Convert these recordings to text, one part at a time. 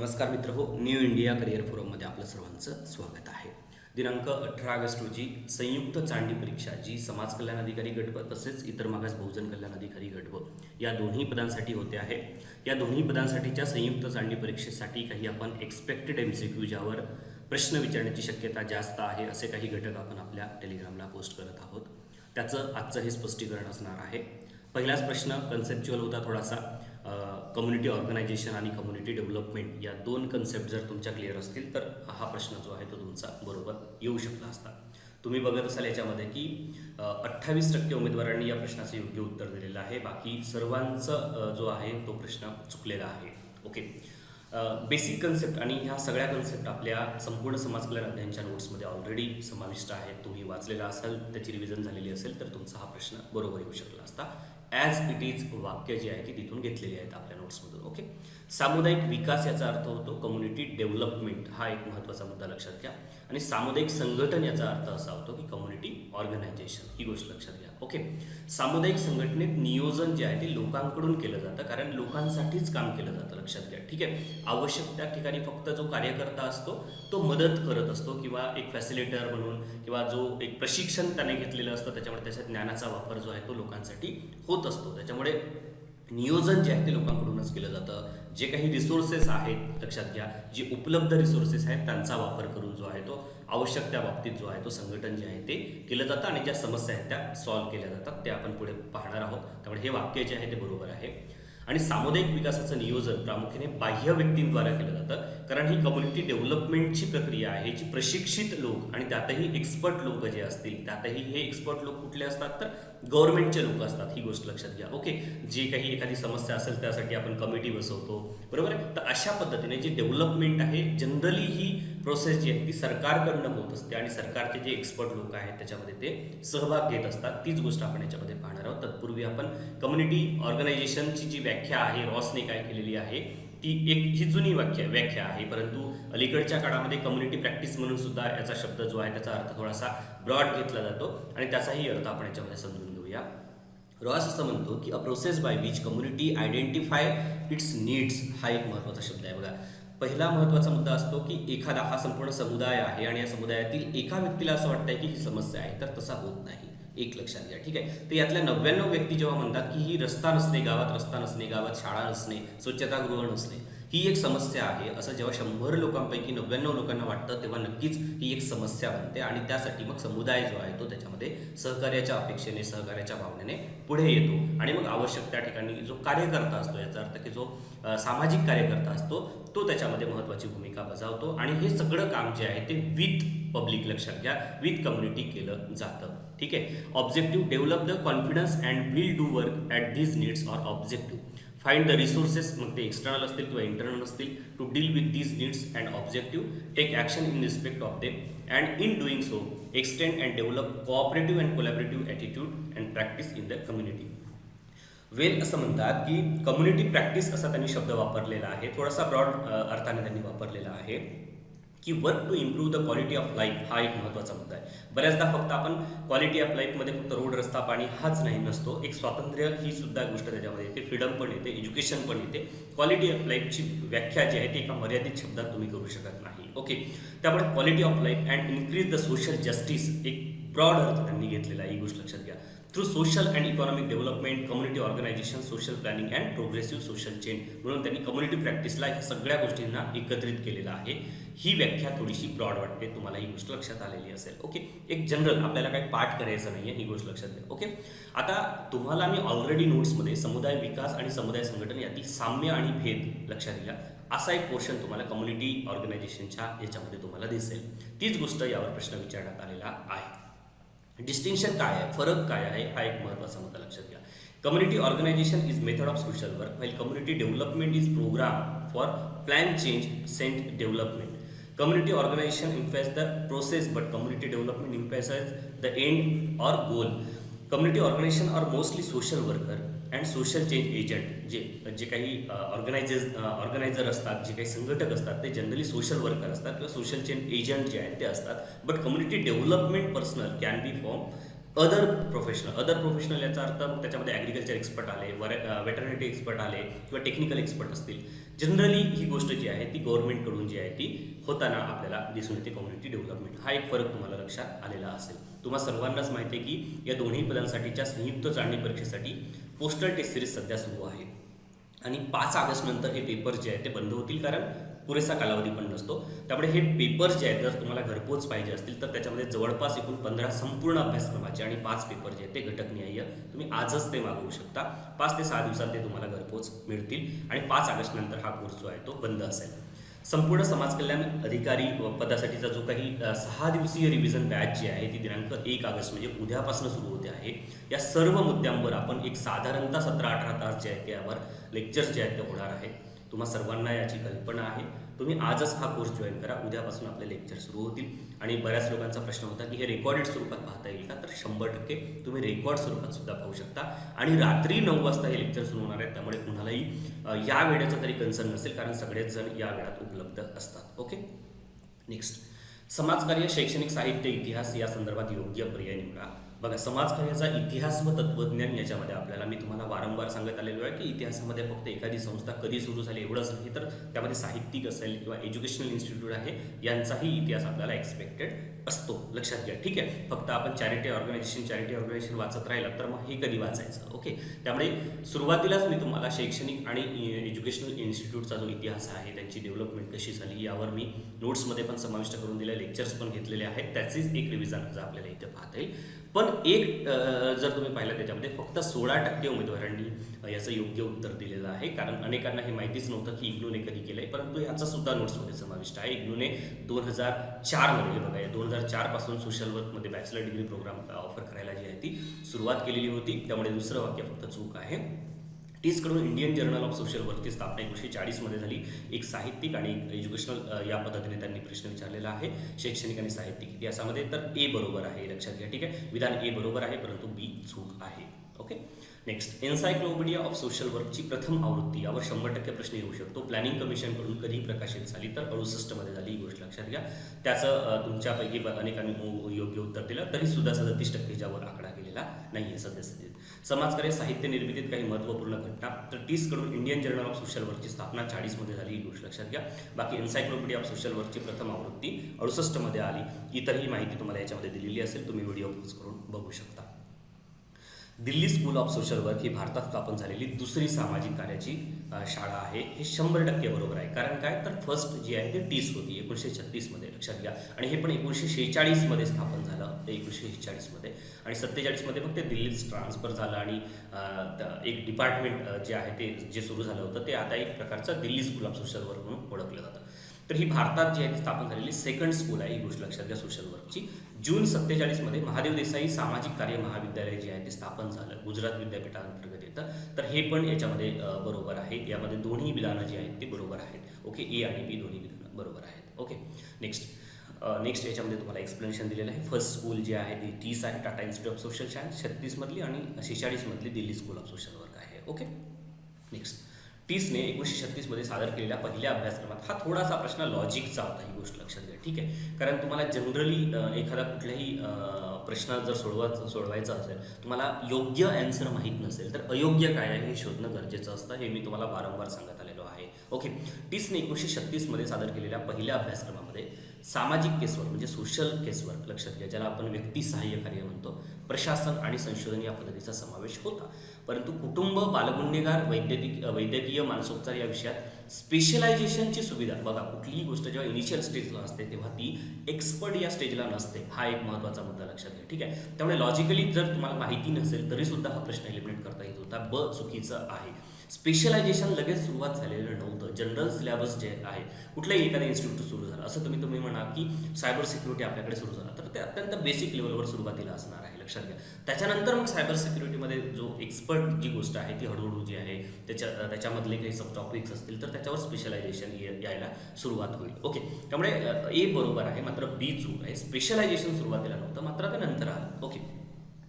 नमस्कार मित्र हो न्यू इंडिया करिअर फोरममध्ये आपलं सर्वांचं स्वागत आहे. दिनांक अठरा ऑगस्ट रोजी संयुक्त चांडी परीक्षा जी समाज कल्याण अधिकारी गट व तसेच इतर मागास बहुजन कल्याण अधिकारी गट व या दोन्ही पदांसाठी होते आहे. या दोन्ही पदांसाठीच्या संयुक्त चांडी परीक्षेसाठी काही आपण एक्सपेक्टेड एम सी क्यू ज्यावर प्रश्न विचारण्याची शक्यता जास्त आहे असे काही घटक आपण आपल्या टेलिग्रामला पोस्ट करत आहोत. त्याचं आजचं हे स्पष्टीकरण असणार आहे. पहिलाच प्रश्न कन्सेप्च्युअल होता थोडासा. कम्युनिटी ऑर्गनायझेशन आणि कम्युनिटी डेव्हलपमेंट या दोन कन्सेप्ट जर तुमच्या क्लिअर असतील तर हा प्रश्न जो आहे तो तुमचा बरोबर येऊ शकला असता. तुम्ही बघत असाल याच्यामध्ये की अठ्ठावीस टक्के उमेदवारांनी या प्रश्नाचं योग्य उत्तर दिलेलं आहे. बाकी सर्वांचं जो आहे तो प्रश्न चुकलेला आहे. ओके बेसिक कन्सेप्ट आणि ह्या सगळ्या कन्सेप्ट आपल्या संपूर्ण समाज कल्याण नोट्समध्ये ऑलरेडी समाविष्ट आहेत. तुम्ही वाचलेला असाल त्याची रिव्हिजन झालेली असेल तर तुमचा हा प्रश्न बरोबर येऊ शकला असता. ॲज इट इज वाक्य जे आहे ती तिथून घेतलेली आहेत आपल्या नोट्समधून ओके सामुदायिक विकास याचा अर्थ होतो कम्युनिटी डेव्हलपमेंट हा एक महत्त्वाचा मुद्दा लक्षात घ्या. आणि सामुदायिक संघटन याचा अर्थ असा होतो की कम्युनिटी ऑर्गनायझेशन ही गोष्ट लक्षात घ्या ओके सामुदायिक संघटनेत नियोजन जे आहे ते लोकांकडून केलं जातं कारण लोकांसाठीच काम केलं जातं लक्षात घ्या ठीक आहे? आवश्यक त्या ठिकाणी फक्त जो कार्यकर्ता असतो तो मदत करत असतो किंवा एक फॅसिलिटर म्हणून किंवा जो एक प्रशिक्षण त्याने घेतलेलं असतं त्याच्यामुळे त्याच्या ज्ञानाचा वापर जो आहे तो लोकांसाठी होत असतो. त्याच्यामुळे नियोजन जे आहे ते लोकांकडूनच केलं जातं. जे काही रिसोर्सेस आहेत लक्षात घ्या जे उपलब्ध रिसोर्सेस आहेत त्यांचा वापर करून जो आहे तो आवश्यक त्या बाबतीत जो आहे तो संघटन जे आहे ते केलं जातं आणि ज्या समस्या आहेत त्या सॉल्व्ह केल्या जातात ते आपण पुढे पाहणार आहोत. त्यामुळे हे वाक्य जे आहे ते बरोबर आहे. आणि सामुदायिक विकासाचं नियोजन प्रामुख्याने बाह्य व्यक्तींद्वारे केलं जातं. कारण ही कम्युनिटी डेव्हलपमेंटची प्रक्रिया आहे जी प्रशिक्षित लोक आणि त्यातही एक्सपर्ट लोक जे असतील त्यातही हे एक्सपर्ट लोक कुठले असतात तर गव्हर्नमेंटचे लोक असतात ही गोष्ट लक्षात घ्या. ओके? जे काही एखादी समस्या असेल त्यासाठी आपण कमिटी बसवतो. बरोबर आहे? तर अशा पद्धतीने जी डेव्हलपमेंट आहे जनरली ही प्रोसेस जी आहे ती सरकारकडनं होत असते आणि सरकारचे जे एक्सपर्ट लोक आहेत त्याच्यामध्ये ते सहभाग घेत असतात. तीच गोष्ट आपण याच्यामध्ये पाहणार आहोत. तत्पूर्वी आपण कम्युनिटी ऑर्गनायझेशनची जी व्याख्या आहे रॉसने काय केलेली आहे ती एक ही जुनी व्याख्या व्याख्या आहे. परंतु अलीकडच्या काळामध्ये कम्युनिटी प्रॅक्टिस म्हणून सुद्धा याचा शब्द जो आहे त्याचा अर्थ थोडासा ब्रॉड घेतला जातो आणि त्याचाही अर्थ आपण याच्यामध्ये समजून घेऊया रॉस असं म्हणतो की a process by which community identify its needs हा एक महत्त्वाचा शब्द आहे बघा. पहिला महत्त्वाचा मुद्दा असतो की एखादा हा संपूर्ण समुदाय आहे आणि या समुदायातील एका व्यक्तीला असं वाटतंय की ही समस्या आहे तर तसा होत नाही. एक लक्षात घ्या ठीक आहे? तर यातल्या नव्याण्णव व्यक्ती जेव्हा म्हणतात की ही रस्ता नसणे गावात रस्ता नसणे गावात शाळा नसणे स्वच्छतागृह नसणे. ही एक समस्या आहे. असं जेव्हा शंभर लोकांपैकी नव्याण्णव लोकांना वाटतं तेव्हा नक्कीच ही एक समस्या बनते आणि त्यासाठी मग समुदाय जो आहे तो त्याच्यामध्ये सहकार्याच्या अपेक्षेने सहकार्याच्या भावनेने पुढे येतो. आणि मग आवश्यक त्या ठिकाणी जो कार्यकर्ता असतो याचा अर्थ की जो सामाजिक कार्यकर्ता असतो तो त्याच्यामध्ये महत्त्वाची भूमिका बजावतो आणि हे सगळं काम जे आहे ते विथ पब्लिक लक्षात घ्या विथ कम्युनिटी केलं जातं. ठीक आहे? Objective develop the confidence and will do work at these needs or objective. Find the resources मग ते एक्सटर्नल असतील किंवा इंटरनल असतील to deal with these needs and objective take action in respect of them and in doing so extend and develop cooperative and collaborative attitude and practice in the community well असं म्हणतात की community practice असा त्यांनी शब्द वापरलेला आहे. थोडासा broad अर्थाने त्यांनी वापरलेला आहे. की work to improve the quality of life हा एक महत्त्वाचा मुद्दा आहे. बऱ्याचदा फक्त आपण क्वालिटी ऑफ लाईफमध्ये फक्त रोड रस्ता पाणी हाच नाही नसतो. एक स्वातंत्र्य ही सुद्धा गोष्ट त्याच्यामध्ये येते. फ्रीडम पण येते. एज्युकेशन पण येते. क्वालिटी ऑफ लाईफची व्याख्या जी आहे ती एका मर्यादित शब्दात तुम्ही करू शकत नाही. ओके त्यामुळे quality of life and increase the social justice एक ब्रॉड अर्थ त्यांनी घेतलेला आहे. ही गोष्ट लक्षात घ्या. Through social and economic development community organisation social planning and progressive social change म्हणून त्यांनी कम्युनिटी प्रॅक्टिसला ह्या सगळ्या गोष्टींना एकत्रित केलेलं आहे. ही व्याख्या थोडीशी ब्रॉड वाटते तुम्हाला ही गोष्ट लक्षात आलेली असेल. ओके एक जनरल आपल्याला काही पाठ करायचं नाही आहे ही गोष्ट लक्षात घ्या. ओके आता तुम्हाला मी ऑलरेडी नोट्समध्ये समुदाय विकास आणि समुदाय संघटन यातील साम्य आणि भेद लक्षात घ्या. असा एक पोर्शन तुम्हाला कम्युनिटी ऑर्गनायझेशनच्या याच्यामध्ये तुम्हाला दिसेल. तीच गोष्ट यावर प्रश्न विचारण्यात आलेला आहे. डिस्टिंक्शन काय आहे? फरक काय आहे? हा एक महत्त्वाचा मुद्दा लक्षात घ्या. Community organisation is method of social work well community development is programme for plan change sent development community organisation emphasizes the process but community development emphasizes the end or goal community organisation are mostly social worker and social change agent जे जे काही uh, ऑर्गनायझेस organiser uh, असतात जे काही संघटक असतात ते generally social worker असतात किंवा सोशल चेंज एजंट जे आहेत ते असतात. But community development personal can be from other professional other professional याचा अर्थ मग त्याच्यामध्ये ॲग्रिकल्चर एक्सपर्ट आले वर वेटरनिटी एक्सपर्ट आले किंवा टेक्निकल एक्सपर्ट असतील. जनरली ही गोष्ट जी आहे ती गव्हर्नमेंटकडून जी आहे ती होताना आपल्याला दिसून येते कम्युनिटी डेव्हलपमेंट हा एक फरक तुम्हाला लक्षात आलेला असेल. तुम्हाला सर्वांनाच माहिती आहे की या दोन्ही पदांसाठीच्या संयुक्त चाळणी परीक्षेसाठी पोस्टल टेस्ट सिरीज सध्या सुरू आहे. आणि पाच ऑगस्टनंतर हे पेपर जे आहे ते बंद होतील कारण पुरेसा कालावधी पण नसतो. त्यामुळे हे पेपर्स जे आहेत जर तुम्हाला घरपोच पाहिजे असतील तर त्याच्यामध्ये जवळपास एकूण पंधरा संपूर्ण अभ्यासक्रमाचे आणि पाच पेपर जे आहेत ते घटकनिहाय तुम्ही आजच ते मागवू शकता. पाच ते सहा दिवसात ते तुम्हाला घरपोच मिळतील. आणि पाच ऑगस्ट नंतर हा कोर्स जो आहे तो बंद असेल. संपूर्ण समाज कल्याण अधिकारी व पदासाठीचा जो काही सहा दिवसीय रिव्हिजन बॅच जी आहे ती दिनांक एक ऑगस्ट म्हणजे उद्यापासून सुरू होते आहे. या सर्व मुद्द्यांवर आपण एक साधारणतः सतरा अठरा तास जे आहेत त्यावर लेक्चर्स जे आहेत ते होणार आहेत. तुम्हा सर्वांना याची कल्पना आहे. तुम्ही आजच हा कोर्स जॉईन करा. उद्यापासून आपले लेक्चर सुरू होतील. आणि बऱ्याच लोकांचा प्रश्न होता की हे रेकॉर्डेड स्वरूपात पाहता येईल का? तर शंभर टक्के तुम्ही रेकॉर्ड स्वरूपात सुद्धा पाहू शकता. आणि रात्री नऊ वाजता हे लेक्चर सुरू होणार आहेत. त्यामुळे कुणालाही या वेळेचा तरी कन्सर्न नसेल. कारण सगळेच जण या वेळात उपलब्ध असतात. ओके नेक्स्ट समाजकार्य शैक्षणिक साहित्य इतिहास या संदर्भात योग्य पर्याय निवडा. बघा समाजकार्याचा इतिहास व तत्वज्ञान याच्यामध्ये आपल्याला मी तुम्हाला वारंवार सांगत आलेलो आहे की इतिहासामध्ये फक्त एखादी संस्था कधी सुरू झाली एवढंच नाही तर त्यामध्ये साहित्यिक असेल किंवा एज्युकेशनल इन्स्टिट्यूट आहे यांचाही इतिहास आपल्याला एक्सपेक्टेड असतो. लक्षात घ्या ठीक आहे? फक्त आपण चॅरिटी ऑर्गनायझेशन चॅरिटी ऑर्गनायझेशन वाचत राहिलं तर मग हे कधी वाचायचं ओके? त्यामुळे सुरुवातीलाच मी तुम्हाला शैक्षणिक आणि एज्युकेशनल इन्स्टिट्यूटचा जो इतिहास आहे त्यांची डेव्हलपमेंट कशी झाली यावर मी नोट्समध्ये पण समाविष्ट करून दिले लेक्चर्स पण घेतलेले आहेत. त्याचेच एक रिव्हिजन आपल्याला इथे पाहता येईल. पण एक जर तुम्ही पाहिलं त्याच्यामध्ये फक्त सोळा टक्के उमेदवारांनी याचं योग्य उत्तर दिलेलं आहे. कारण अनेकांना हे माहितीच नव्हतं की इग्नूने कधी केलं आहे परंतु याचा सुद्धा नोट्समध्ये समाविष्ट आहे. इग्नूने दोन हजार चारमध्ये बघा दोन हजार चारपासून सोशल वर्कमध्ये बॅचलर डिग्री प्रोग्राम ऑफर करायला जी आहे ती सुरुवात केलेली होती. त्यामुळे दुसरं वाक्य फक्त चूक आहे. टीसकडून इंडियन जर्नल ऑफ सोशल वर्कची स्थापना एकोणीसशे चाळीसमध्ये झाली. एक साहित्यिक आणि एक एज्युकेशनल या पद्धतीने त्यांनी प्रश्न विचारलेला आहे. शैक्षणिक आणि साहित्यिक इतिहासामध्ये तर ए बरोबर आहे लक्षात घ्या ठीक आहे? विधान ए बरोबर आहे परंतु बी चूक आहे. Okay next encyclopedia of social वर्कची प्रथम आवृत्ती यावर शंभर टक्के प्रश्न येऊ शकतो. प्लॅनिंग कमिशनकडून कधी प्रकाशित झाली तर अडुसष्टमध्ये झाली ही गोष्ट लक्षात घ्या. त्याचं तुमच्यापैकी अनेकांनी योग्य उत्तर दिलं तरी सुद्धा सदतीस टक्केच्यावर आकडा गेलेला नाही आहे सद्यस्थितीत. समाजकार्य साहित्य निर्मितीत काही महत्त्वपूर्ण घटना तर टीसकडून इंडियन जर्नल ऑफ सोशल वर्कची स्थापना चाळीसमध्ये झाली ही गोष्ट लक्षात घ्या. बाकी एन्सायक्लोपीडिया ऑफ सोशल वर्कची प्रथम आवृत्ती अडुसष्टमध्ये आली. इतरही माहिती तुम्हाला याच्यामध्ये दिलेली असेल तुम्ही व्हिडिओ पॉज करून बघू शकता. Delhi school of social work ही भारतात स्थापन झालेली दुसरी सामाजिक कार्याची शाळा आहे. हे शंभर टक्के बरोबर आहे. कारण काय? तर फर्स्ट जी आहे ती टीस होती. एकोणीसशे छत्तीसमध्ये लक्षात घ्या. आणि हे पण एकोणीसशे शेहेचाळीसमध्ये स्थापन झालं. ते एकोणीसशे शेहेचाळीसमध्ये आणि सत्तेचाळीसमध्ये मग ते दिल्लीत ट्रान्सफर झालं आणि एक डिपार्टमेंट जे आहे ते जे सुरू झालं होतं ते आता एक प्रकारचं Delhi school of social work म्हणून ओळखलं जातं. तर ही भारतात जी आहे ती स्थापन झालेली सेकंड स्कूल आहे ही गोष्ट लक्षात घ्या सोशल वर्कची जून सत्तेचाळीसमध्ये महादेव देसाई सामाजिक कार्य महाविद्यालय जे आहे ते स्थापन झालं गुजरात विद्यापीठांतर्गत येतं. तर हे पण याच्यामध्ये बरोबर आहे. यामध्ये दोन्ही विधानं जी आहेत ती बरोबर आहेत. ओके ए आणि बी दोन्ही विधानं बरोबर आहेत. ओके नेक्स्ट नेक्स्ट याच्यामध्ये तुम्हाला एक्सप्लेनेशन दिलेलं आहे. फर्स्ट स्कूल जे आहे ती तीस आहे Tata institute of social science छत्तीसमधली आणि शेहेचाळीसमधली Delhi school of social work आहे. ओके नेक्स्ट टीसने एकोणीसशे छत्तीसमध्ये सादर केलेल्या पहिल्या अभ्यासक्रमात हा थोडासा प्रश्न लॉजिकचा होता ही गोष्ट लक्षात घ्या ठीक आहे? कारण तुम्हाला जनरली एखादा कुठल्याही प्रश्न जर सोडवा सोडवायचा असेल तुम्हाला योग्य अँसर माहीत नसेल तर अयोग्य काय आहे हे शोधणं गरजेचं असतं हे मी तुम्हाला वारंवार सांगत आलेलो आहे. ओके टीसने एकोणीसशे छत्तीसमध्ये सादर केलेल्या पहिल्या अभ्यासक्रमामध्ये सामाजिक केसवर म्हणजे सोशल केसवर लक्षात घ्या ज्याला आपण व्यक्ती सहाय्य कार्य म्हणतो. प्रशासन आणि संशोधन या पद्धतीचा समावेश होता. परंतु कुटुंब बालगुन्हेगार वैद्यकीय वैद्यकीय मानसोपचार या विषयात स्पेशलायझेशनची सुविधा बघा कुठलीही गोष्ट जेव्हा इनिशियल स्टेजला असते तेव्हा ती एक्सपर्ट या स्टेजला नसते. हा एक महत्त्वाचा मुद्दा लक्षात घ्या ठीक आहे? त्यामुळे लॉजिकली जर तुम्हाला माहिती नसेल तरी सुद्धा हा प्रश्न एलिमिनेट करता येत होता. ब चुकीचं आहे. स्पेशलायझेशन लगेच सुरुवात झालेलं नव्हतं. जनरल सिलेबस जे आहे कुठल्याही एखाद्या इन्स्टिट्यूट सुरू असं तुम्ही तुम्ही म्हणा की सायबर सिक्युरिटी आपल्याकडे सुरू झाला. तर ते अत्यंत बेसिक लेवलवर सुरुवातीला असणार आहे लक्षात घ्या. त्याच्यानंतर मग सायबर सिक्युरिटीमध्ये जो एक्सपर्ट जी गोष्ट आहे ती हळूहळू जी आहे त्याच्या त्याच्यामधले काही सब टॉपिक्स असतील तर त्याच्यावर स्पेशलायझेशन यायला सुरुवात होईल. ओके त्यामुळे ए बरोबर आहे मात्र बी चूक आहे. स्पेशलायझेशन सुरुवातीला नव्हतं मात्र ते नंतर आलं. ओके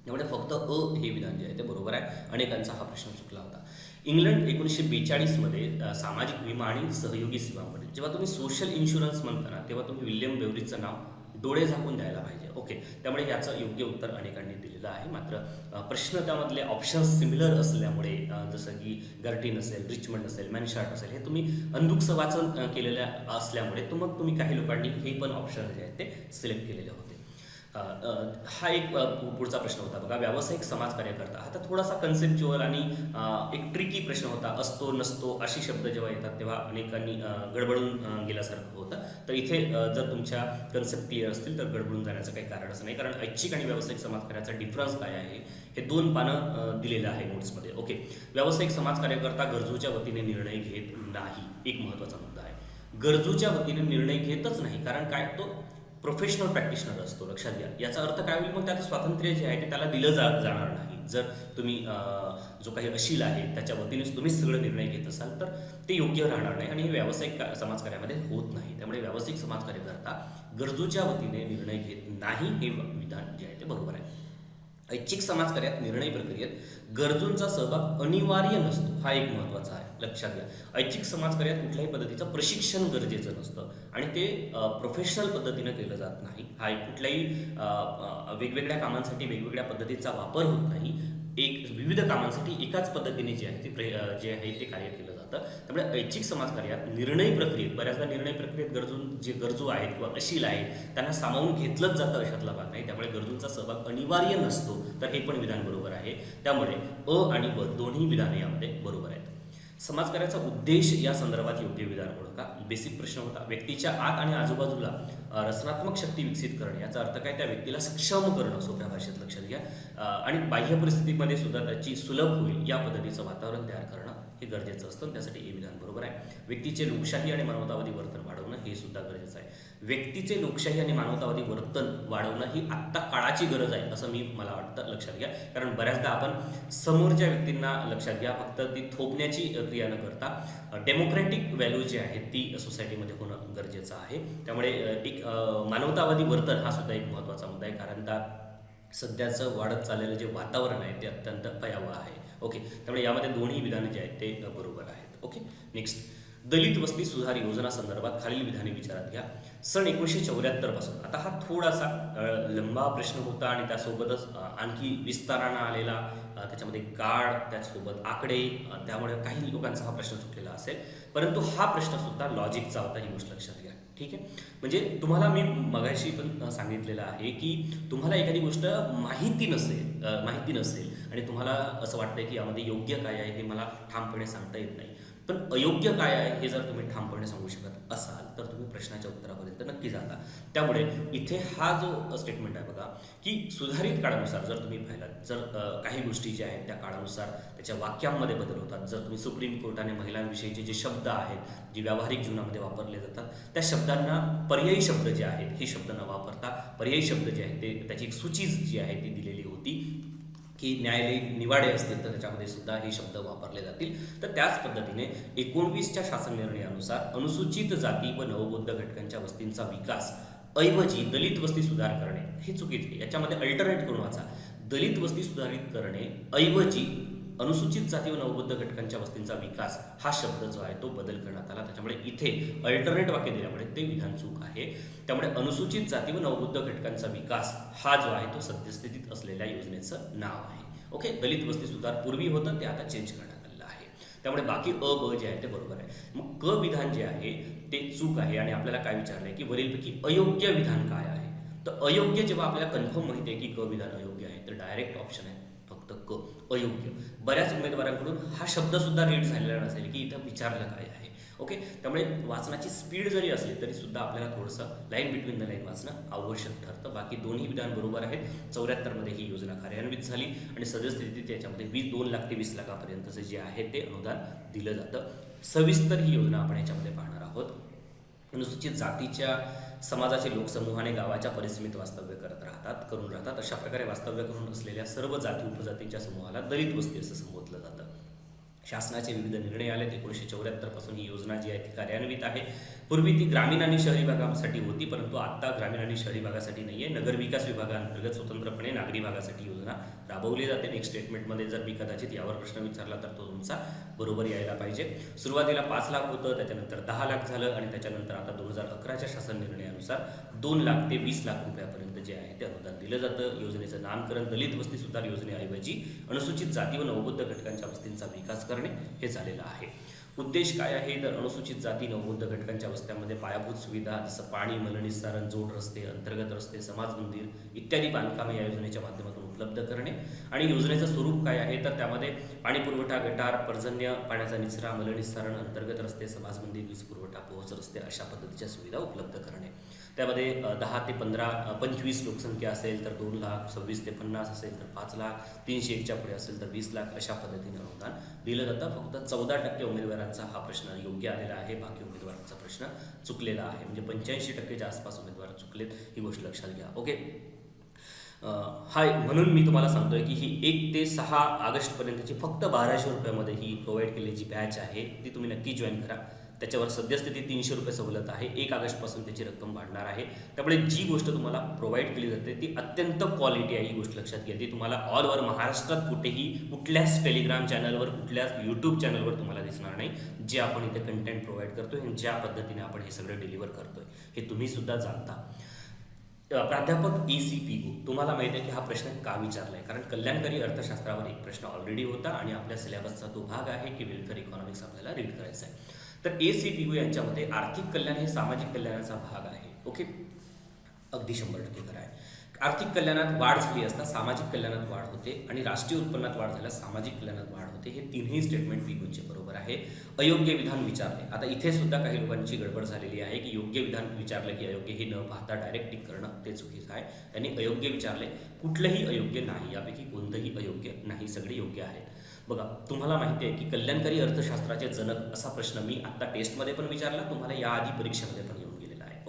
त्यामुळे फक्त अ हे विधान जे आहे ते बरोबर आहे. अनेकांचा हा प्रश्न चुकला होता. इंग्लंड एकोणीसशे बेचाळीसमध्ये सामाजिक विमा आणि सहयोगी सेवांमध्ये जेव्हा तुम्ही सोशल इन्शुरन्स म्हणता ना तेव्हा तुम्ही विल्यम बेवरीजचं नाव डोळे झाकून द्यायला पाहिजे. ओके त्यामुळे याचं योग्य उत्तर अनेकांनी दिलेलं आहे. मात्र प्रश्न त्यामधले ऑप्शन्स सिमिलर असल्यामुळे जसं की गर्टीन असेल रिचमंड असेल मॅनशार्ट असेल हे तुम्ही अंधुकचं वाचन केलेल्या असल्यामुळे तो मग तुम्ही काही लोकांनी हे पण ऑप्शन जे आहेत ते सिलेक्ट केलेले होते. हा एक पु- पुढचा प्रश्न होता. बघा व्यावसायिक समाज कार्यकर्ता हा तर थोडासा कन्सेप्च्युअल आणि एक ट्रिकी प्रश्न होता. असतो नसतो अशी शब्द जेव्हा येतात तेव्हा अनेकांनी गडबडून गेल्यासारखं होतं. तर इथे जर तुमच्या कन्सेप्ट क्लिअर असतील तर गडबडून जाण्याचं काही कारणच नाही. कारण ऐच्छिक आणि व्यावसायिक समाजकार्याचा डिफरन्स काय आहे हे दोन पानं दिलेलं आहे नोट्समध्ये ओके व्यावसायिक समाज कार्यकर्ता गरजूच्या वतीने निर्णय घेत नाही. एक महत्त्वाचा मुद्दा आहे. गरजूच्या वतीने निर्णय घेतच नाही. कारण काय? तो प्रोफेशनल प्रॅक्टिशनर असतो लक्षात घ्या. याचा अर्थ काय होईल? मग त्याचं स्वातंत्र्य जे आहे ते त्याला दिलं जा जाणार नाही. जर तुम्ही जो काही अशील आहे त्याच्या वतीनेच तुम्ही सगळं निर्णय घेत असाल तर ते योग्य राहणार नाही आणि हे व्यावसायिक का- समाजकार्यामध्ये होत नाही. त्यामुळे व्यावसायिक समाजकार्यकर्ता गरजूच्या वतीने निर्णय घेत नाही हे विधान जे आहे ते बरोबर आहे. ऐच्छिक समाजकार्यात निर्णय प्रक्रियेत गरजूंचा सहभाग अनिवार्य नसतो हा एक महत्त्वाचा आहे. लक्षात घ्या. ऐच्छिक समाजकार्यात कुठल्याही पद्धतीचं प्रशिक्षण गरजेचं नसतं आणि ते प्रोफेशनल पद्धतीनं केलं जात नाही. हा एक कुठल्याही वेगवेगळ्या कामांसाठी वेगवेगळ्या पद्धतीचा वापर होत नाही. एक विविध कामांसाठी एकाच पद्धतीने जे आहे ते प्रे जे आहे ते कार्य केलं जातं त्यामुळे ऐच्छिक समाजकार्यात निर्णय प्रक्रियेत बऱ्याचदा निर्णय प्रक्रियेत गरजून जे गरजू आहेत किंवा अशील आहेत त्यांना सामावून घेतलंच जातं अशातला भाग नाही. त्यामुळे गरजूंचा सहभाग अनिवार्य नसतो. तर हे पण विधान बरोबर आहे. त्यामुळे अ आणि ब दोन्ही विधाने यामध्ये बरोबर आहेत. समाजकार्याचा उद्देश या संदर्भात योग्य विधान ओळखा बेसिक प्रश्न होता. व्यक्तीच्या आत आणि आजूबाजूला रचनात्मक शक्ती विकसित करणे याचा अर्थ काय? त्या व्यक्तीला सक्षम करणं सोप्या भाषेत लक्षात घ्या. आणि बाह्य परिस्थितीमध्ये सुद्धा त्याची सुलभ होईल या पद्धतीचं वातावरण तयार करणं हे गरजेचं असतं. त्यासाठी हे विधान बरोबर आहे. व्यक्तीचे लोकशाही आणि मानवतावादी वर्तन वाढवणं हे सुद्धा गरजेचं आहे. व्यक्तीचे लोकशाही आणि मानवतावादी वर्तन वाढवणं ही आत्ता काळाची गरज आहे असं मी मला वाटतं. लक्षात घ्या. कारण बऱ्याचदा आपण समोरच्या व्यक्तींना लक्षात घ्या फक्त ती थोपण्याची क्रिया न करता डेमोक्रॅटिक व्हॅल्यू जी आहेत ती सोसायटीमध्ये होणं गरजेचं आहे. त्यामुळे एक मानवतावादी वर्तन हा सुद्धा एक महत्त्वाचा मुद्दा आहे. कारण त्या सध्याचं वाढत चाललेलं जे वातावरण आहे ते अत्यंत भयावह आहे. ओके? त्यामुळे यामध्ये दोन्ही विधानं जे आहेत ते बरोबर आहेत. ओके? नेक्स्ट दलित वस्ती सुधार योजना संदर्भात खालील विधाने विचारात घ्या. सन एकोणीसशे चौऱ्याहत्तरपासून. आता हा थोडासा लंबा प्रश्न होता आणि त्यासोबतच आणखी विस्तारानं आलेला त्याच्यामध्ये काळ त्याचसोबत आकडे त्यामुळे काही लोकांचा हा प्रश्न चुकलेला असेल. परंतु हा प्रश्न सुद्धा लॉजिकचा होता ही गोष्ट लक्षात घ्या. ठीक आहे? म्हणजे तुम्हाला मी मगाशी पण सांगितलेलं आहे की तुम्हाला एखादी गोष्ट माहिती नसेल माहिती नसेल आणि तुम्हाला असं वाटतंय की यामध्ये योग्य काय आहे हे मला ठामपणे सांगता येत नाही. पण अयोग्य काय आहे हे जर तुम्ही ठामपणे सांगू शकत असाल तर तुम्ही प्रश्नाच्या उत्तरापर्यंत नक्की जाता. त्यामुळे इथे हा जो स्टेटमेंट आहे बघा की सुधारित काळानुसार जर तुम्ही पाहिलात जर काही गोष्टी ज्या आहेत त्या काळानुसार त्याच्या वाक्यांमध्ये बदल होतात. जर तुम्ही सुप्रीम कोर्टाने महिलांविषयीचे जे शब्द आहेत जे व्यावहारिक जीवनामध्ये वापरले जातात त्या शब्दांना पर्यायी शब्द जे आहेत हे शब्द न वापरता पर्यायी शब्द जे आहेत ते त्याची एक सूची जी आहे ती दिलेली होती. की न्यायालयीन निवाडे असतील तर त्याच्यामध्ये सुद्धा हे शब्द वापरले जातील. तर त्याच पद्धतीने एकोणवीसच्या शासन निर्णयानुसार अनुसूचित जाती व नवबौद्ध घटकांच्या वस्तींचा विकास ऐवजी दलित वस्ती सुधार करणे हे चुकीचे याच्यामध्ये अल्टरनेट करून वाचा. दलित वस्ती सुधारित करणे ऐवजी अनुसूचित जाती व नवबद्ध घटकांच्या वस्तींचा विकास हा शब्द जो आहे तो बदल करण्यात आला. त्याच्यामुळे इथे अल्टरनेट वाक्य दिल्यामुळे ते विधान चूक आहे. त्यामुळे अनुसूचित जाती व नवबुद्ध घटकांचा विकास हा जो आहे तो सद्यस्थितीत असलेल्या योजनेचं नाव आहे. ओके? दलित वस्ती सुधार पूर्वी होतं ते आता चेंज करण्यात आलेलं आहे. त्यामुळे बाकी अ ब जे आहे ते बरोबर आहे. मग क विधान जे आहे ते चूक आहे आणि आपल्याला काय विचारलं आहे की वरीलपैकी अयोग्य विधान काय आहे? तर अयोग्य जेव्हा आपल्याला कन्फर्म माहिती आहे की क विधान अयोग्य आहे तर डायरेक्ट ऑप्शन आहे. फक्त क अयोग्य. बऱ्याच उमेदवारांकडून हा शब्दसुद्धा रीड झालेला नसेल की इथं विचारलं काय आहे. ओके? त्यामुळे वाचनाची स्पीड जरी असली तरी सुद्धा आपल्याला थोडंसं लाईन बिटवीन द लाईन वाचणं आवश्यक ठरतं. बाकी दोन्ही विधान बरोबर आहेत चौऱ्याहत्तरमध्ये ही योजना कार्यान्वित झाली आणि सद्यस्थितीत याच्यामध्ये वीस दोन लाख ते वीस लाखापर्यंतचं जे आहे ते अनुदान दिलं जातं. सविस्तर ही योजना आपण याच्यामध्ये अनुसूचित जातीच्या समाजाचे लोकसमूहाने गावाच्या परिसीमेत वास्तव्य करत राहतात करून राहतात. अशा प्रकारे वास्तव्य करून असलेल्या सर्व जाती उपजातींच्या समूहाला दलित वस्ती असं संबोधलं जातं. शासनाचे विविध निर्णय आले. एकोणीसशे चौऱ्याहत्तरपासून ही योजना जी आहे ती कार्यान्वित आहे. पूर्वी ती ग्रामीण आणि शहरी भागासाठी होती परंतु आता ग्रामीण आणि शहरी भागासाठी नाही आहे नगर विकास विभागाअंतर्गत स्वतंत्रपणे नागरी भागासाठी योजना राबवली जाते नेक्स्ट स्टेटमेंटमध्ये जर मी कदाचित यावर प्रश्न विचारला तर तो तुमचा बरोबर यायला पाहिजे. सुरुवातीला पाच लाख होतं त्याच्यानंतर दहा लाख झालं आणि त्याच्यानंतर आता दोन हजार अकराच्या शासन निर्णयानुसार दोन लाख ते वीस लाख रुपयापर्यंत जे आहे ते अनुदान दिलं जातं. योजनेचं नामकरण दलित वस्ती सुधार योजनेऐवजी अनुसूचित जाती व नवबुद्ध घटकांच्या वस्तींचा विकास करणे हे झालेलं आहे. उद्देश काय आहे? तर अनुसूचित जाती नवबुद्ध घटकांच्या वस्त्यांमध्ये पायाभूत सुविधा जसं पाणी मलनिस्सारण जोड रस्ते अंतर्गत रस्ते समाज मंदिर इत्यादी बांधकामे या योजनेच्या माध्यमातून उपलब्ध करणे. आणि योजनेचं स्वरूप काय आहे? तर त्यामध्ये पाणी पुरवठा गटार पर्जन्य पाण्याचा निचरा मलनिस्सारण अंतर्गत रस्ते समाज वीज पुरवठा पोहोच रस्ते अशा पद्धतीच्या सुविधा उपलब्ध करणे. त्यामध्ये दहा ते पंधरा पंचवीस लोकसंख्या असेल तर दोन लाख सव्वीस ते पन्नास असेल तर पाच लाख तीनशे एकच्या पुढे असेल तर वीस लाख अशा पद्धतीने अनुदान दिलं जातं. फक्त चौदा टक्के उमेदवारांचा हा प्रश्न योग्य आलेला आहे. बाकी उमेदवारांचा प्रश्न चुकलेला आहे. म्हणजे पंच्याऐंशी टक्केच्या आसपास उमेदवार चुकलेत ही गोष्ट लक्षात घ्या. ओके? हाय म्हणून मी तुम्हाला सांगतोय की ही एक ते सहा ऑगस्टपर्यंतची फक्त बाराशे रुपयामध्ये ही प्रोव्हाइड केलेली बॅच आहे. ती तुम्ही नक्की जॉईन करा. त्याच्यावर सद्यस्थिती तीनशे रुपये सवलत आहे. एक ऑगस्टपासून त्याची रक्कम वाढणार आहे. त्यामुळे जी गोष्ट तुम्हाला प्रोव्हाइड केली जाते ती अत्यंत क्वालिटी आहे ही गोष्ट लक्षात घ्या. ती तुम्हाला ऑल ओव्हर महाराष्ट्रात कुठेही कुठल्याच टेलिग्राम चॅनलवर कुठल्याच यूट्यूब चॅनलवर तुम्हाला दिसणार नाही. जे आपण इथे कंटेंट प्रोव्हाइड करतोय आणि ज्या पद्धतीने आपण हे सगळं डिलिव्हर करतोय. हे तुम्ही सुद्धा जाणता. प्राध्यापक ई सी पी गो तुम्हाला माहिती आहे की हा प्रश्न का विचारला आहे कारण कल्याणकारी अर्थशास्त्रावर एक प्रश्न ऑलरेडी होता आणि आपल्या सिलेबसचा तो भाग आहे की वेलफेअर इकॉनॉमिक्स आपल्याला रीड करायचा आहे. तर ए सी पी गो यांच्यामध्ये आर्थिक कल्याण हे सामाजिक कल्याणाचा भाग आहे. ओके अगदी शंभर टक्के खरं आहे. आर्थिक कल्याणात वाढ झाली असता सामाजिक कल्याणात वाढ होते आणि राष्ट्रीय उत्पन्नात वाढ झाल्यास सामाजिक कल्याणात वाढ होते हे तिन्ही स्टेटमेंट पिगोचे बरोबर आहे. अयोग्य विधान विचारले. आता इथे सुद्धा काही लोकांची गडबड झालेली आहे की योग्य विधान विचारलं की अयोग्य हे न पाहता डायरेक्ट टिक करणं ते चुकीचं आहे. त्यांनी अयोग्य विचारले. कुठलंही अयोग्य नाही. यापैकी कोणतंही अयोग्य नाही. सगळे योग्य आहेत. बघा तुम्हाला माहिती आहे की कल्याणकारी अर्थशास्त्राचे जनक असा प्रश्न मी आत्ता टेस्टमध्ये पण विचारला. तुम्हाला याआधी परीक्षेमध्ये पण येऊन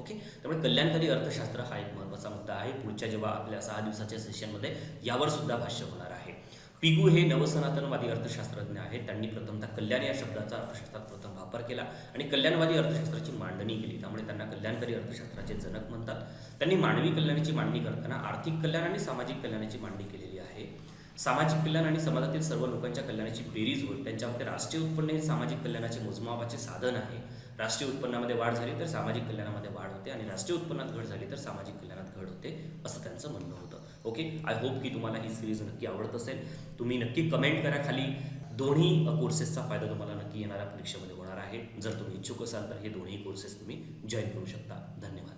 ओके त्यामुळे कल्याणकारी अर्थशास्त्र हा एक महत्त्वाचा मुद्दा आहे. पुढच्या जेव्हा आपल्या सहा दिवसाच्या सेशनमध्ये यावर सुद्धा भाष्य होणार आहे. पिगू हे नवसनातनवादी अर्थशास्त्रज्ञ आहेत. त्यांनी प्रथमतः कल्याण या शब्दाचा अर्थशास्त्रात प्रथम वापर केला आणि कल्याणवादी अर्थशास्त्राची मांडणी केली. त्यामुळे त्यांना कल्याणकारी अर्थशास्त्राचे जनक म्हणतात. त्यांनी मानवी कल्याणाची मांडणी करताना आर्थिक कल्याण आणि सामाजिक कल्याणाची मांडणी केलेली आहे. सामाजिक कल्याण आणि समाजातील सर्व लोकांच्या कल्याणाची बेरीज होईल त्यांच्यामध्ये राष्ट्रीय उत्पन्न हे सामाजिक कल्याणाचे मोजमापाचे साधन आहे. राष्ट्रीय उत्पन्नामध्ये वाढ झाली तर सामाजिक कल्याणामध्ये वाढ होते आणि राष्ट्रीय उत्पन्नात घट झाली तर सामाजिक कल्याणात घट होते असं त्यांचं म्हणणं होतं. ओके आय होप की तुम्हाला ही सिरीज नक्की आवडत असेल. तुम्ही नक्की कमेंट करा खाली. दोन्ही कोर्सेसचा फायदा तुम्हाला नक्की येणाऱ्या परीक्षेमध्ये होणार आहे. जर तुम्ही इच्छुक असाल तर हे दोन्ही कोर्सेस तुम्ही जॉईन करू शकता. धन्यवाद.